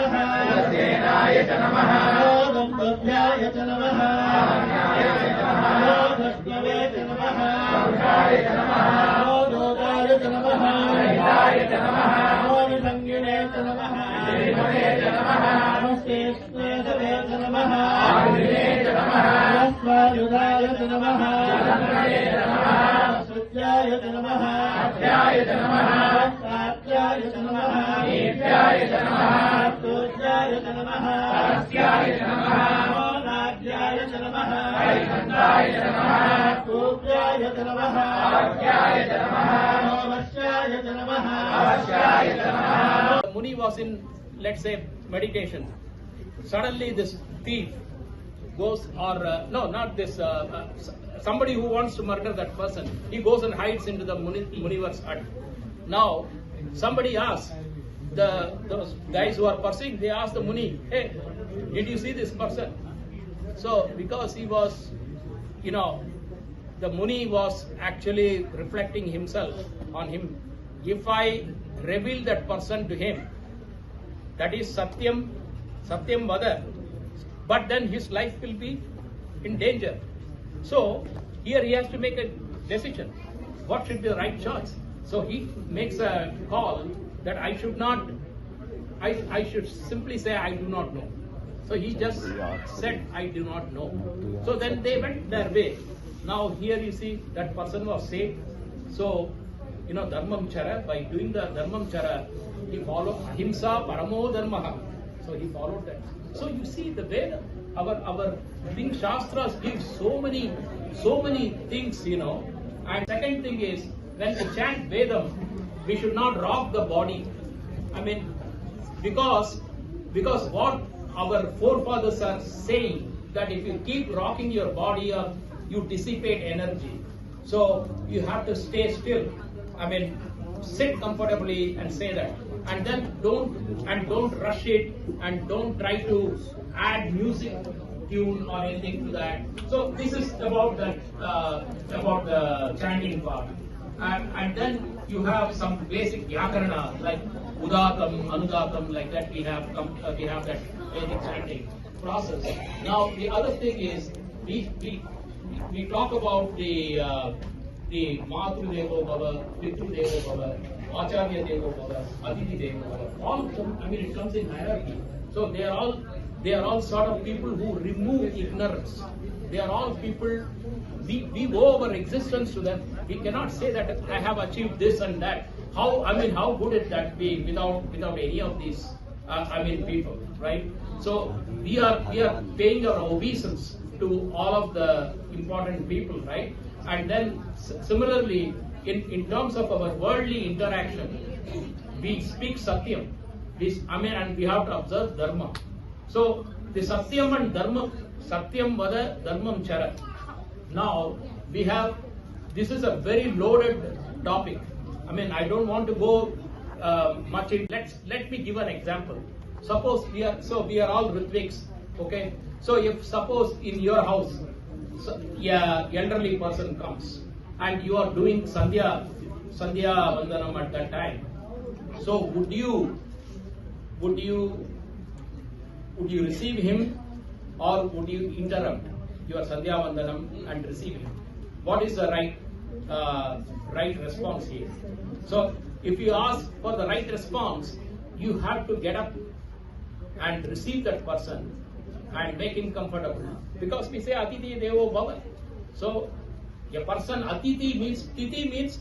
नमः सेनाय च नमः गन्तव्याय च नमः वैष्णवे च नमः दोदाय च नमः सङ्गिणे च नमः नमस्ते स्वेदवे च नमः स्वायुधाय च नमः सत्याय च नमः सत्याय च नमः सत्याय च नमः नीत्याय च नमः तोज्याय च नमः सरस्याय च नमः नाट्याय च नमः हरिकन्दाय च नमः पूज्याय च नमः आज्ञाय च नमः अवश्याय च नमः अवश्याय च नमः Muni was in, let's say, meditation. Suddenly, this thief goes, or uh, no, not this, uh, uh, s- somebody who wants to murder that person, he goes and hides into the Muni, Munivar's hut. Now, somebody asks, the those guys who are pursuing, they ask the Muni, hey, did you see this person? So, because he was, you know, the Muni was actually reflecting himself on him. If I reveal that person to him, that is Satyam, Satyam Vada, but then his life will be in danger. So here he has to make a decision. What should be the right choice? So he makes a call that I should not, I, I should simply say I do not know. So he just said I do not know. So then they went their way. Now here you see that person was saved. So you know dharmam chara by doing the dharmam chara he followed ahimsa paramo dharma. So he followed that. So you see the way our our thing shastras give so many so many things you know. And second thing is when we chant Vedam, we should not rock the body. I mean because because what our forefathers are saying that if you keep rocking your body up you dissipate energy. So you have to stay still. I mean sit comfortably and say that. And then don't and don't rush it and don't try to add music tune or anything to that. So this is about the uh, about the chanting part. And, and then you have some basic vyakarana like udatam, anudatam, like that we have uh, we have that Vedic chanting process. Now the other thing is we we, we talk about the uh, the Matru Devo Bhava, Pitru Devo Bhava, Acharya Devo Bhava, Aditi Devo Bhava. All I mean it comes in hierarchy. So they are all they are all sort of people who remove ignorance. They are all people we, we owe our existence to them. We cannot say that I have achieved this and that. How I mean, how would it that be without without any of these? Uh, I mean, people, right? So we are we are paying our obeisance to all of the important people, right? And then similarly, in in terms of our worldly interaction, we speak satyam. We, I mean, and we have to observe dharma. So the satyam and dharma, satyam vada, dharmam chara. Now we have this is a very loaded topic. I mean, I don't want to go uh, much in. Let's let me give an example. Suppose we are so we are all Ritviks, okay? So if suppose in your house, so, yeah, elderly person comes and you are doing sandhya sandhya vandanam at that time. So would you would you would you receive him or would you interrupt your Sandhya Vandanam and receive him? What is the right uh, right response here? So if you ask for the right response, you have to get up and receive that person and make him comfortable. Because we say Atiti Devo Bhava. So a person Atiti means Titi means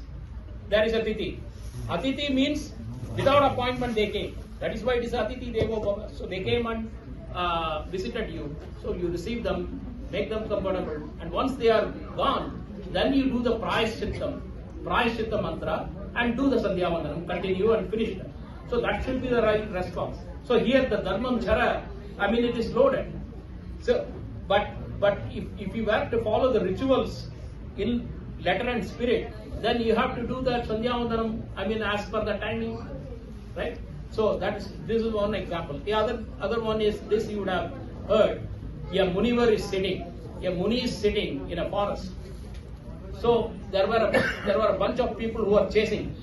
there is a Titi. Atiti means without appointment they came. That is why it is Atiti Devo Bhava. So they came and uh, visited you. So you receive them, make them comfortable, and once they are gone, then you do the Prayashittam, Prayashitta mantra, and do the Sandhya Vandanam, continue and finish them. So that should be the right response. So here the Dharmam Chara, I mean it is loaded. So, but but if, if you have to follow the rituals in letter and spirit, then you have to do that Sandhya Vandanam, I mean as per the timing, right? So that is this is one example. The other other one is this you would have heard. A Munivar is sitting. A Muni is sitting in a forest. So there were a, there were a bunch of people who were chasing.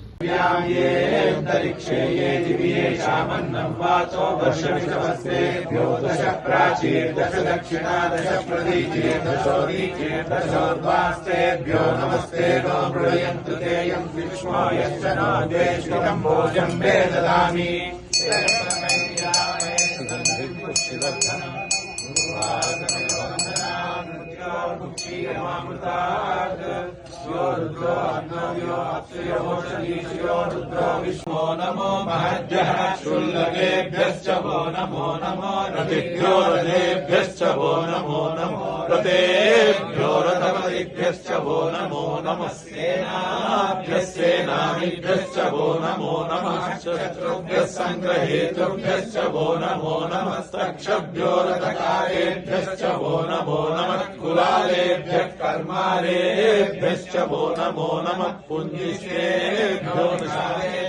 विष्मो नमो महद्यः शुल्लकेभ्यश्च वो नमो नमो रतिभ्यो रथेभ्यश्च वो नमो नमो रतेभ्यो रथपतिभ्यश्च वो नमो नमः सेनाभ्यः सेनानिभ्यश्च वो नमो नमः शत्रुभ्यः सङ्ग्रहेतुभ्यश्च वो नमो नमः सक्षभ्यो रथकारेभ्यश्च वो नमो नमः कुलालेभ्यः कर्मारेभ्यश्च वो नमो नमः पुण्यश्रेभ्यो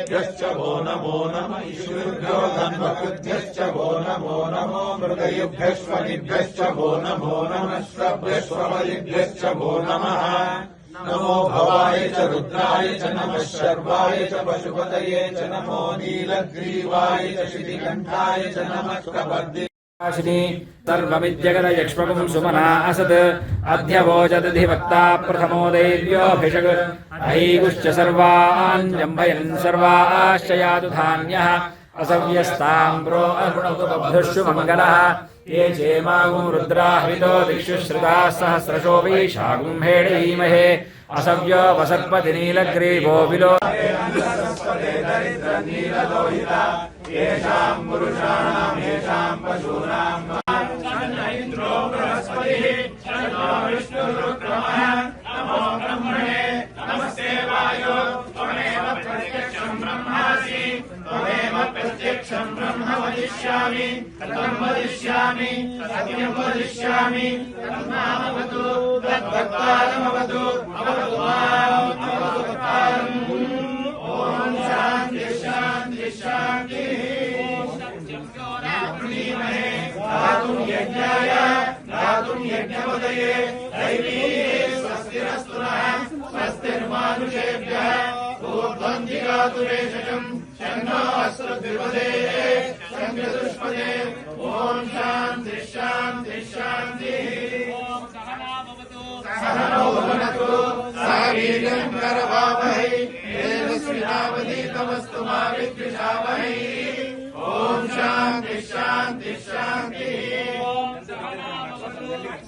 निशालेभ्यश्च वो नमो नमः ईश्वरभ्यो धन्वकृभ्यश्च वो नमो नमो मृगयुभ्यश्वनिभ्यश्च वो नमो नमः श्रभ्यश्वबलिभ्यश्च वो नमः नमो भवाय च रुद्राय च नमः शर्वाय च पशुपतये च नमो नीलग्रीवाय च शितिकण्ठाय च नमः कबर्दे शिनी सर्वमिद्यगदयक्ष्मकं सुमना असत् अध्यवोचदधिवक्ता प्रथमो देव्योऽभिषक् अहीगुश्च सर्वान् जम्भयन् सर्वाश्च यातु धान्यः असव्यस्ताम् प्रो अगुणकुबभ्युषु मङ्गलः ये चेमागुं रुद्राहृतो दिक्षु श्रुताः सहस्रशो येषाम् पुरुषाणाम् येषाम् पशूनाम् इन्द्रो बृहस्पतिः विष्णुरु नमः नमो वदिष्यामि नमसेवाय वदिष्यामि मत्प त्वमे मत्पस्य क्षम्ब्रह्म अवतु निर्मदिष्यामिवतु शान्ति शान्तिः शान्ति शान्तिः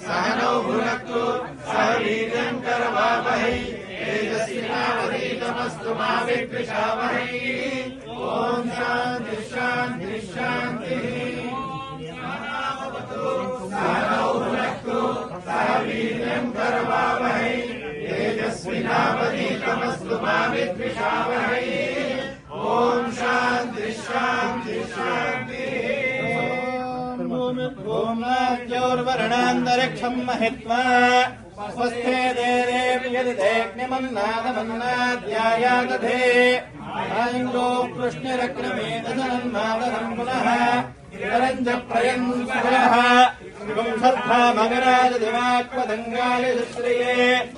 सहनौ भुनक्तु सह वीर्यम् करवावहै तेजस्विनावधीतमस्तु मा विद्विषावहै ॐ शान्ति शान्ति शान्तिः सहनौ भुनक्तु सह वीर्यम् करवावहै तेजस्विनावधीतमस्तु मा विद्विषावहै ॐ शान्ति शान्ति भूम्नाद्योर्वर्णान्तरिक्षम् महित्वा स्वस्थे देदेव्यदिदेग्निमन्नादमन्नाद्यायादधे आङ्गो कृष्णरग्नमेतदन्मादनम् पुनः निरञ्ज प्रयन् सुरः पुंसर्था मगराज दिवाक्वदङ्गाय श्रिये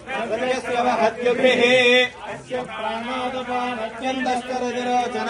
हृदयस्य वहद्युभिः अस्य प्राणोदपानत्यन्तश्चरतिरोचन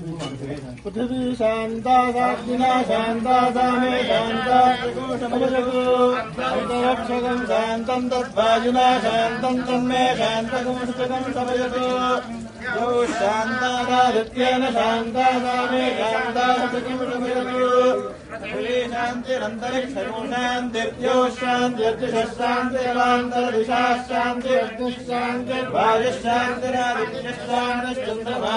پی شا شا می شاج ماجی شاطم تے شاپ مستک شاید شا می شاج పృథివీ శాంతిరంతరిక్షమో శాంతిర్యో శాంతిర్దిశాంతిరవాంతరదిశా శాంతిర్వాయుశాంతిరాదిత్యశాంతిశ్చంద్రమా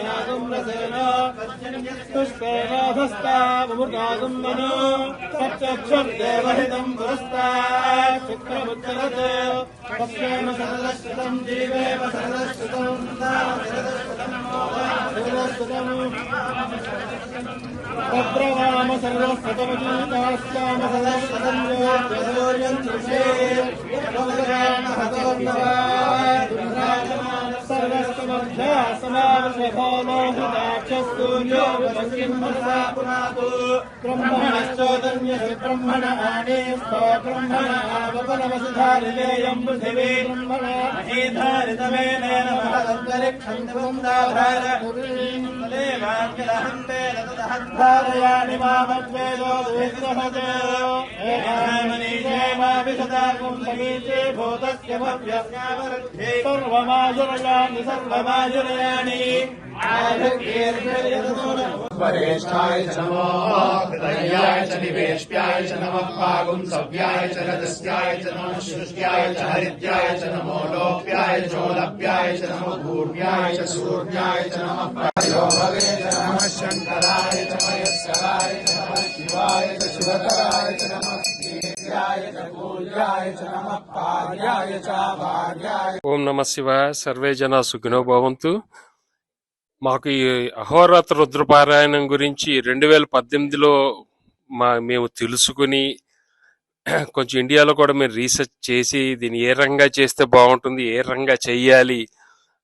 పుష్పేనాధస్తామృతాగుమ్మనో సత్యక్షుర్దేవహితం పురస్తాత్ శుక్రముచ్చరత్ పశ్యేమ సరదశ్రుతం జీవేమ సరదశ్రుతం సరదశ్రుతం భద్రవామ సర్వస్వతమజీతాశ్యామ సదస్వతం యోగ్యసూర్యం త్రిషే భద్రామ హతవంతవాన్ సర్వస్వమధ్యా సమావశభాలోహితాక్షస్తూర్యో వశిం మనసా పునాతు బ్రహ్మణశ్చోదన్యసి బ్రహ్మణ ఆనేస్థో బ్రహ్మణ ఆవపనవసుధారిలేయం పృథివీ బ్రహ్మణ మహీధారితమేనేన మహదంతరిక్షం దివందాభార ധാരയാണി മാമദ്വേദോ ഭൂതസ്യ സർവമാചുരയാണി സർവമാചുരയാണി परेष्ठाय च नमो हृदयाय च निवेष्ट्याय च नमः पागुंसव्याय च रजस्याय च नमः सृष्ट्याय च हरिद्याय च नमो लोक्याय चोलभ्याय च नमो भूर्व्याय च सूर्याय च नमः भवे च नमः शङ्कराय च मयस्कराय च नमः शिवाय च शिवतराय च नमः देव्याय च पूज्याय च नमः पार्याय च भार्याय ఓం నమ శివాయ సర్వే జన సుఖినో భవంతు మాకు ఈ అహోరాత్ర రుద్రపారాయణం గురించి రెండు వేల పద్దెనిమిదిలో మా మేము తెలుసుకుని కొంచెం ఇండియాలో కూడా మేము రీసెర్చ్ చేసి దీన్ని ఏ రంగా చేస్తే బాగుంటుంది ఏ రంగా చెయ్యాలి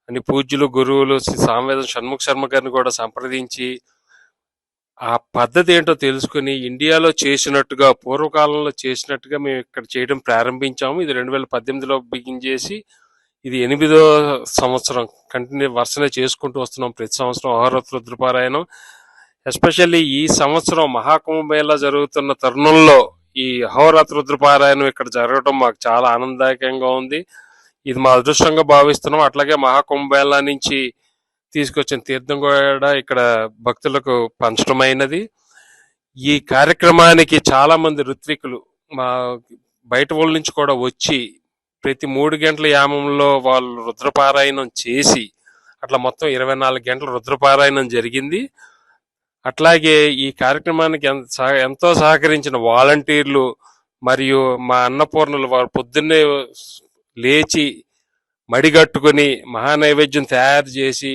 అని పూజ్యులు గురువులు శ్రీ సామవేదం షణ్ముఖ శర్మ గారిని కూడా సంప్రదించి ఆ పద్ధతి ఏంటో తెలుసుకుని ఇండియాలో చేసినట్టుగా పూర్వకాలంలో చేసినట్టుగా మేము ఇక్కడ చేయడం ప్రారంభించాము. ఇది రెండు వేల పద్దెనిమిదిలో బిగిన్ చేసి ఇది ఎనిమిదో సంవత్సరం కంటిన్యూ వరుసనే చేసుకుంటూ వస్తున్నాం ప్రతి సంవత్సరం అహోరాత్ర రుద్రపారాయణం ఎస్పెషల్లీ ఈ సంవత్సరం మహాకుంభమేళా జరుగుతున్న తరుణంలో ఈ అహోరాత్ర రుద్రపారాయణం ఇక్కడ జరగడం మాకు చాలా ఆనందదాయకంగా ఉంది. ఇది మా అదృష్టంగా భావిస్తున్నాం. అట్లాగే మహాకుంభమేళా నుంచి తీసుకొచ్చిన తీర్థం కూడా ఇక్కడ భక్తులకు పంచడమైనది. ఈ కార్యక్రమానికి చాలా మంది ఋత్వికులు మా బయట ఊళ్ళ నుంచి కూడా వచ్చి ప్రతి మూడు గంటల యామంలో వాళ్ళు రుద్రపారాయణం చేసి అట్లా మొత్తం ఇరవై నాలుగు గంటల రుద్రపారాయణం జరిగింది. అట్లాగే ఈ కార్యక్రమానికి ఎంత సహ- ఎంతో సహకరించిన వాలంటీర్లు మరియు మా అన్నపూర్ణలు వారు పొద్దున్నే లేచి మడిగట్టుకుని మహానైవేద్యం తయారు చేసి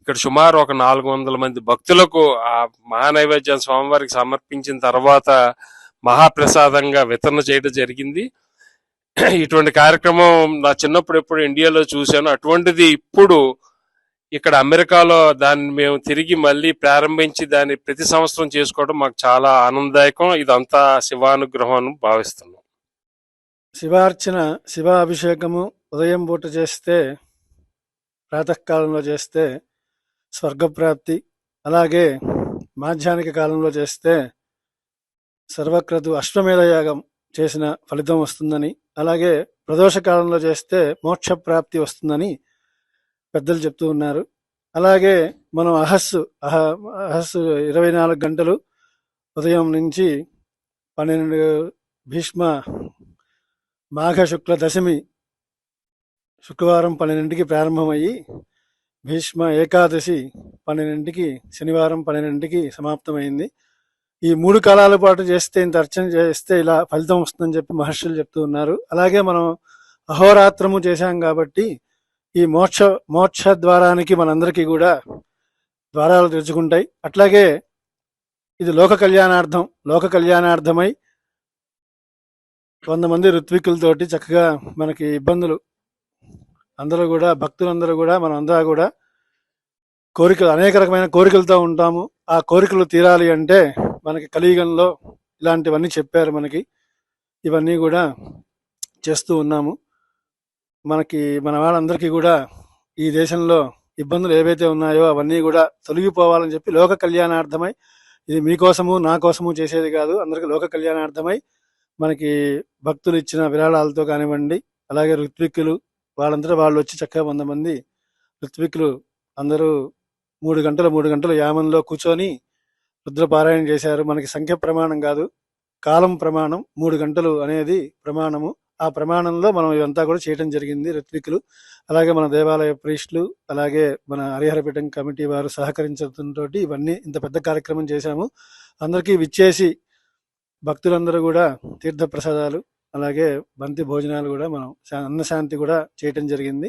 ఇక్కడ సుమారు ఒక నాలుగు వందల మంది భక్తులకు ఆ మహానైవేద్యం స్వామివారికి సమర్పించిన తర్వాత మహాప్రసాదంగా వితరణ చేయడం జరిగింది. ఇటువంటి కార్యక్రమం నా చిన్నప్పుడు ఎప్పుడు ఇండియాలో చూశాను. అటువంటిది ఇప్పుడు ఇక్కడ అమెరికాలో దాన్ని మేము తిరిగి మళ్ళీ ప్రారంభించి దాన్ని ప్రతి సంవత్సరం చేసుకోవడం మాకు చాలా ఆనందదాయకం. ఇదంతా శివానుగ్రహం అని భావిస్తున్నాం. శివార్చన శివాభిషేకము ఉదయం పూట చేస్తే ప్రాతకాలంలో చేస్తే స్వర్గప్రాప్తి. అలాగే మాధ్యానిక కాలంలో చేస్తే సర్వక్రతు అశ్వమేధ యాగం చేసిన ఫలితం వస్తుందని అలాగే ప్రదోష కాలంలో చేస్తే మోక్ష ప్రాప్తి వస్తుందని పెద్దలు చెప్తూ ఉన్నారు. అలాగే మనం అహస్సు అహ అహస్సు ఇరవై నాలుగు గంటలు ఉదయం నుంచి పన్నెండు భీష్మ మాఘ శుక్ల దశమి శుక్రవారం పన్నెండింటికి ప్రారంభమయ్యి భీష్మ ఏకాదశి పన్నెండింటికి శనివారం పన్నెండింటికి సమాప్తమైంది. ఈ మూడు కాలాల పాటు చేస్తే ఇంత అర్చన చేస్తే ఇలా ఫలితం వస్తుందని చెప్పి మహర్షులు చెప్తూ ఉన్నారు. అలాగే మనం అహోరాత్రము చేశాం కాబట్టి ఈ మోక్ష మోక్ష ద్వారానికి మనందరికీ కూడా ద్వారాలు తెరుచుకుంటాయి. అట్లాగే ఇది లోక కళ్యాణార్థం లోక కళ్యాణార్థమై వంద మంది ఋత్వికులతోటి చక్కగా మనకి ఇబ్బందులు. అందరూ కూడా భక్తులందరూ కూడా మనం అందరూ కూడా కోరికలు అనేక రకమైన కోరికలతో ఉంటాము. ఆ కోరికలు తీరాలి అంటే మనకి కలియుగంలో ఇలాంటివన్నీ చెప్పారు మనకి. ఇవన్నీ కూడా చేస్తూ ఉన్నాము. మనకి మన వాళ్ళందరికీ కూడా ఈ దేశంలో ఇబ్బందులు ఏవైతే ఉన్నాయో అవన్నీ కూడా తొలగిపోవాలని చెప్పి లోక కళ్యాణార్థమై ఇది మీకోసము నా కోసము చేసేది కాదు. అందరికీ లోక కళ్యాణార్థమై మనకి భక్తులు ఇచ్చిన విరాళాలతో కానివ్వండి అలాగే ఋత్విక్కులు వాళ్ళంతా వాళ్ళు వచ్చి చక్కగా వంద మంది ఋత్విక్కులు అందరూ మూడు గంటలు మూడు గంటలు యామంలో కూర్చొని రుద్రపారాయణ చేశారు. మనకి సంఖ్య ప్రమాణం కాదు కాలం ప్రమాణం మూడు గంటలు అనేది ప్రమాణము. ఆ ప్రమాణంలో మనం ఇదంతా కూడా చేయడం జరిగింది ఋత్వికులు అలాగే మన దేవాలయ ప్రీస్టులు అలాగే మన హరిహరపీఠం కమిటీ వారు సహకరించడంతో ఇవన్నీ ఇంత పెద్ద కార్యక్రమం చేశాము. అందరికీ విచ్చేసి భక్తులందరూ కూడా తీర్థ ప్రసాదాలు అలాగే బంతి భోజనాలు కూడా మనం శా- అన్నశాంతి కూడా చేయటం జరిగింది.